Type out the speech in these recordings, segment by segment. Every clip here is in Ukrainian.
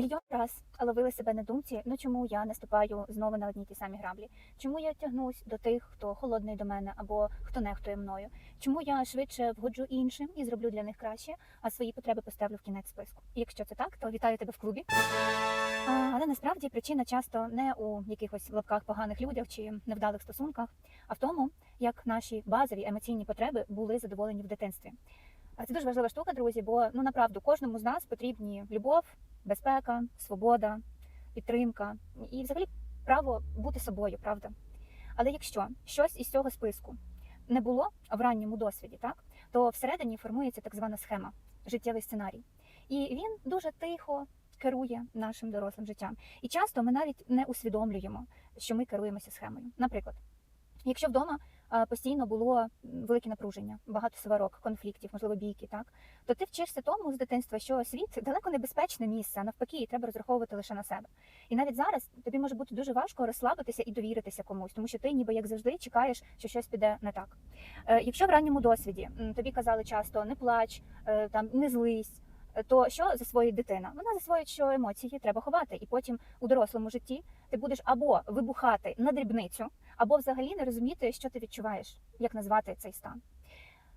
Мільйон раз ловила себе на думці, ну чому я наступаю знову на одні ті самі граблі? Чому я тягнусь до тих, хто холодний до мене або хто нехтує мною? Чому я швидше вгоджу іншим і зроблю для них краще, а свої потреби поставлю в кінець списку? І якщо це так, то вітаю тебе в клубі. А, але насправді причина часто не у якихось лапках поганих людях чи невдалих стосунках, а в тому, як наші базові емоційні потреби були задоволені в дитинстві. Це дуже важлива штука, друзі, бо ну направду кожному з нас потрібні любов, безпека, свобода, підтримка і взагалі право бути собою, правда. Але якщо щось із цього списку не було в ранньому досвіді, так то всередині формується так звана схема, життєвий сценарій. І він дуже тихо керує нашим дорослим життям. І часто ми навіть не усвідомлюємо, що ми керуємося схемою. Наприклад, якщо вдома постійно було велике напруження, багато сварок, конфліктів, можливо, бійки, так то ти вчишся тому з дитинства, що світ далеко небезпечне місце, а навпаки, треба розраховувати лише на себе. І навіть зараз тобі може бути дуже важко розслабитися і довіритися комусь, тому що ти, ніби як завжди, чекаєш, що щось піде не так. Е, Якщо в ранньому досвіді тобі казали часто не плач, е, там не злись. е, То що засвоїть дитина? Вона засвоїть, що емоції треба ховати, і потім у дорослому житті ти будеш або вибухати на дрібницю, або взагалі не розуміти, що ти відчуваєш, як назвати цей стан.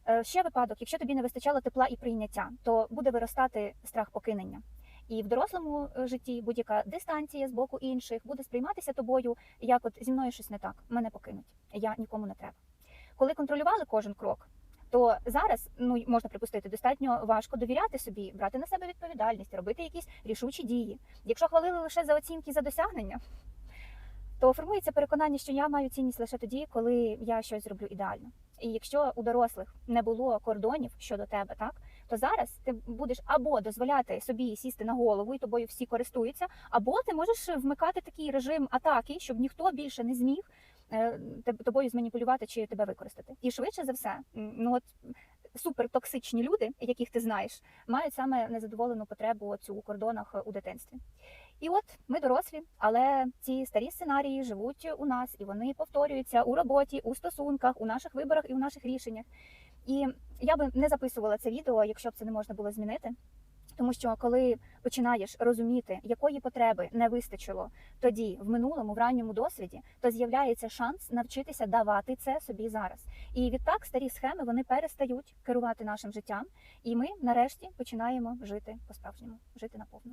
Е, Ще випадок, якщо тобі не вистачало тепла і прийняття, то буде виростати страх покинення. І в дорослому е, житті будь-яка дистанція з боку інших буде сприйматися тобою, як от зі мною щось не так, мене покинуть, я нікому не треба. Коли контролювали кожен крок, то зараз ну можна припустити, достатньо важко довіряти собі, брати на себе відповідальність, робити якісь рішучі дії. Якщо хвалили лише за оцінки за досягнення, то формується переконання, що я маю цінність лише тоді, коли я щось зроблю ідеально. І якщо у дорослих не було кордонів щодо тебе, так то зараз ти будеш або дозволяти собі сісти на голову і тобою всі користуються, або ти можеш вмикати такий режим атаки, щоб ніхто більше не зміг е, тобою зманіпулювати чи тебе використати. І швидше за все, ну от супертоксичні люди, яких ти знаєш, мають саме незадоволену потребу цю у кордонах е, у дитинстві. І от ми дорослі, але ці старі сценарії живуть у нас, і вони повторюються у роботі, у стосунках, у наших виборах і у наших рішеннях. І я би не записувала це відео, якщо б це не можна було змінити. Тому що коли починаєш розуміти, якої потреби не вистачило тоді в минулому в ранньому досвіді, то з'являється шанс навчитися давати це собі зараз. І відтак старі схеми вони перестають керувати нашим життям, і ми нарешті починаємо жити по-справжньому, жити наповну.